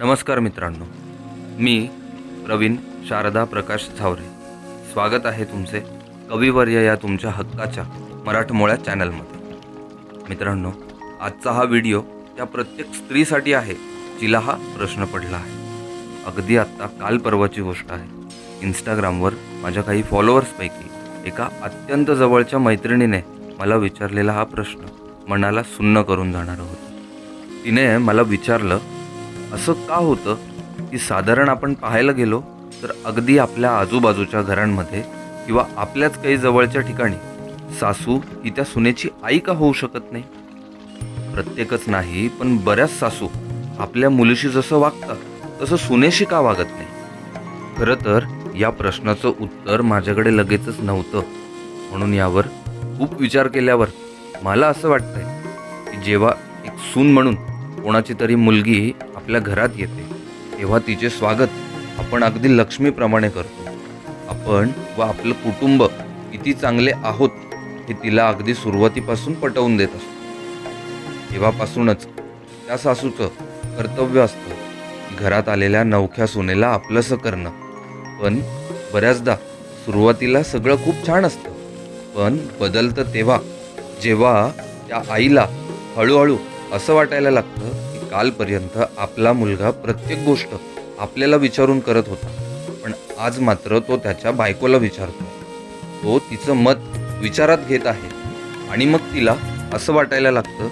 नमस्कार मित्रांनो. मी प्रवीण शारदा प्रकाश झावरे. स्वागत आहे तुमचे कविवर्य या तुमच्या हक्काच्या मराठमोळ्या चॅनलमध्ये. मित्रांनो आजचा हा व्हिडिओ त्या प्रत्येक स्त्रीसाठी आहे जिला हा प्रश्न पडला आहे. अगदी आत्ता काल परवाची गोष्ट आहे. इंस्टाग्रामवर माझ्या काही फॉलोअर्सपैकी एका अत्यंत जवळच्या मैत्रिणीने मला विचारलेला हा प्रश्न मनाला सुन्न करून जाणारा होता. तिने मला विचारलं असं का होतं की साधारण आपण पाहायला गेलो तर अगदी आपल्या आजूबाजूच्या घरांमध्ये किंवा आपल्याच काही जवळच्या ठिकाणी सासू ही त्या सुनेची आई का होऊ शकत नाही? प्रत्येकच नाही पण बऱ्याच सासू आपल्या मुलीशी जसं वागतात तसं सुनेशी का वागत नाही? खरं तर या प्रश्नाचं उत्तर माझ्याकडे लगेचच नव्हतं. म्हणून यावर खूप विचार केल्यावर मला असं वाटतंय की जेव्हा एक सून म्हणून कोणाची तरी मुलगी आपल्या घरात येते तेव्हा तिचे स्वागत आपण अगदी लक्ष्मीप्रमाणे करतो. आपण व आपलं कुटुंब किती चांगले आहोत हे तिला अगदी सुरुवातीपासून पटवून देत असतो. तेव्हापासूनच त्या सासूचं कर्तव्य असतं की घरात आलेल्या नवख्या सुनेला आपलंसं करणं. पण बऱ्याचदा सुरुवातीला सगळं खूप छान असतं. पण बदलतं तेव्हा जेव्हा त्या आईला हळूहळू असं वाटायला लागतं कालपर्यंत आपला मुलगा प्रत्येक गोष्ट आपल्याला विचारून करत होता. पण आज मात्र तो त्याच्या बायकोला विचारतो. तो तिचं मत विचारात घेत आहे. आणि मग तिला असं वाटायला लागतं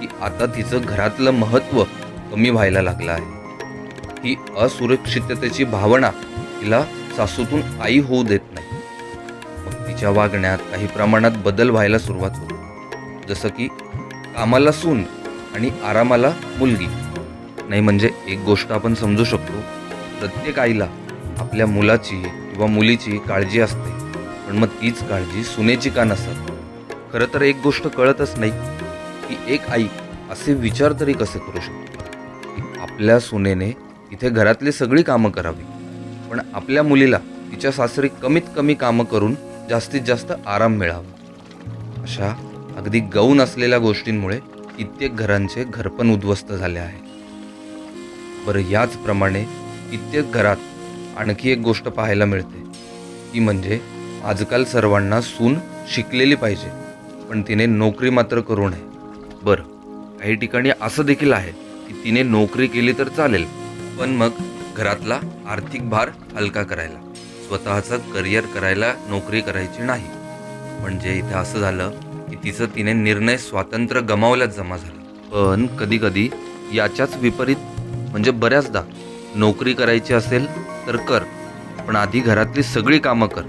की आता तिचं घरातलं महत्त्व कमी व्हायला लागलं आहे. ही असुरक्षिततेची भावना तिला सासूतून आई होऊ देत नाही. मग तिच्या वागण्यात काही प्रमाणात बदल व्हायला सुरुवात होते. जसं की कामाला सून आणि आरामाला मुलगी. नाही म्हणजे एक गोष्ट आपण समजू शकतो प्रत्येक आईला आपल्या मुलाची किंवा मुलीची काळजी असते. पण मग तीच काळजी सुनेची का नसत? खरं तर एक गोष्ट कळतच नाही की एक आई असे विचार तरी कसे करू शकतो? की आपल्या सुनेने इथे घरातली सगळी कामं करावी पण आपल्या मुलीला तिच्या सासरी कमीत कमी कामं करून जास्तीत जास्त आराम मिळावा. अशा अगदी गौण असलेल्या गोष्टींमुळे कित्येक घरांचे घरपण उद्ध्वस्त झाले आहे. बरं याचप्रमाणे कित्येक घरात आणखी एक गोष्ट पाहायला मिळते. ती म्हणजे आजकाल सर्वांना सून शिकलेली पाहिजे पण तिने नोकरी मात्र करू नये. बरं काही ठिकाणी असं देखील आहे की तिने नोकरी केली तर चालेल पण मग घरातला आर्थिक भार हलका करायला स्वतःचं करिअर करायला नोकरी करायची नाही. म्हणजे इथे असं झालं की तिचं तिने निर्णय स्वातंत्र्य गमावल्यात जमा झालं. पण कधी कधी याच्याच विपरीत म्हणजे बऱ्याचदा नोकरी करायची असेल तर कर पण आधी घरातली सगळी कामं कर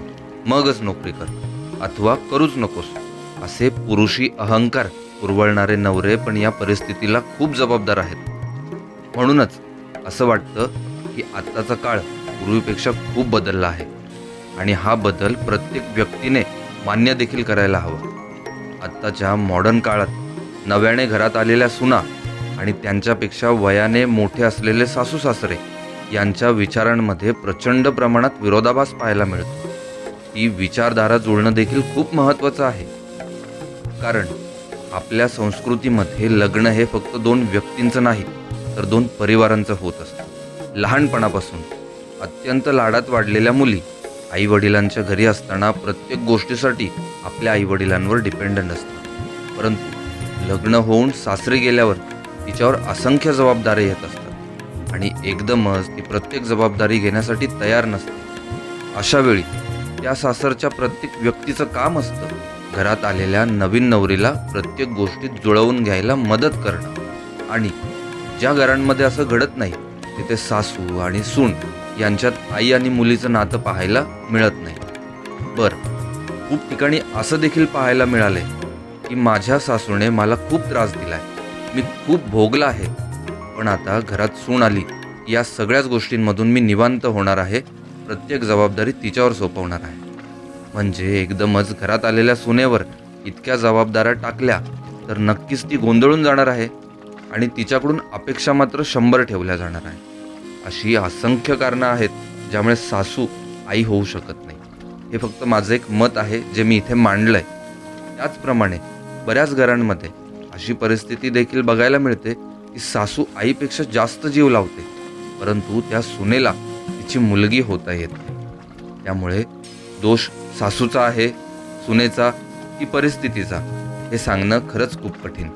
मगच नोकरी कर अथवा करूच नकोस असे पुरुषी अहंकार पुरवळणारे नवरे पण या परिस्थितीला खूप जबाबदार आहेत. म्हणूनच असं वाटतं की आत्ताचा काळ पूर्वीपेक्षा खूप बदलला आहे आणि हा बदल प्रत्येक व्यक्तीने मान्य देखील करायला हवा. आत्ताच्या मॉडर्न काळात. नव्याने घरात आलेल्या सुना आणि त्यांच्यापेक्षा वयाने मोठे असलेले सासू सासरे यांच्या विचारांमध्ये प्रचंड प्रमाणात विरोधाभास पाहायला मिळतो. ही विचारधारा जुळणं देखील खूप महत्त्वाचं आहे. कारण आपल्या संस्कृतीमध्ये लग्न हे फक्त दोन व्यक्तींचं नाही तर दोन परिवारांचं होत असतं. लहानपणापासून अत्यंत लाडात वाढलेल्या मुली आई वडिलांच्या घरी असताना प्रत्येक गोष्टीसाठी आपल्या आई वडिलांवर डिपेंडंट असतात परंतु लग्न होऊन सासरी गेल्यावर तिच्यावर असंख्य जबाबदाऱ्या येत असतात. आणि एकदमच ती प्रत्येक जबाबदारी घेण्यासाठी तयार नसते. अशा वेळी त्या सासरच्या प्रत्येक व्यक्तीचं काम असतं घरात आलेल्या नवीन नवरीला प्रत्येक गोष्टीत जुळवून घ्यायला मदत करणं. आणि ज्या घरांमध्ये असं घडत नाही तिथे सासू आणि सून यांच्यात आई आणि मुलीचं नातं पाहायला मिळत नाही. बरं खूप ठिकाणी असं देखील पाहायला मिळालंय की माझ्या सासूने मला खूप त्रास दिलाय. मी खूप भोगला आहे. पण आता घरात सून आली या सगळ्याच गोष्टींमधून मी निवांत होणार आहे. प्रत्येक जबाबदारी तिच्यावर सोपवणार आहे. म्हणजे एकदमच घरात आलेल्या सुनेवर इतक्या जबाबदाऱ्या टाकल्या तर नक्कीच ती गोंधळून जाणार आहे आणि तिच्याकडून अपेक्षा मात्र शंभर ठेवल्या जाणार आहे. अशी असंख्य कारणं आहेत ज्यामुळे सासू आई होऊ शकत नाही. हे फक्त माझं एक मत आहे जे मी इथे मांडलं आहे त्याचप्रमाणे बऱ्याच घरांमध्ये अशी परिस्थिती देखील बघायला मिळते की सासू आईपेक्षा जास्त जीव लावते परंतु त्या सुनेला तिची मुलगी होता येत नाही. त्यामुळे दोष सासूचा आहे सुनेचा की परिस्थितीचा हे सांगणं खरंच खूप कठीण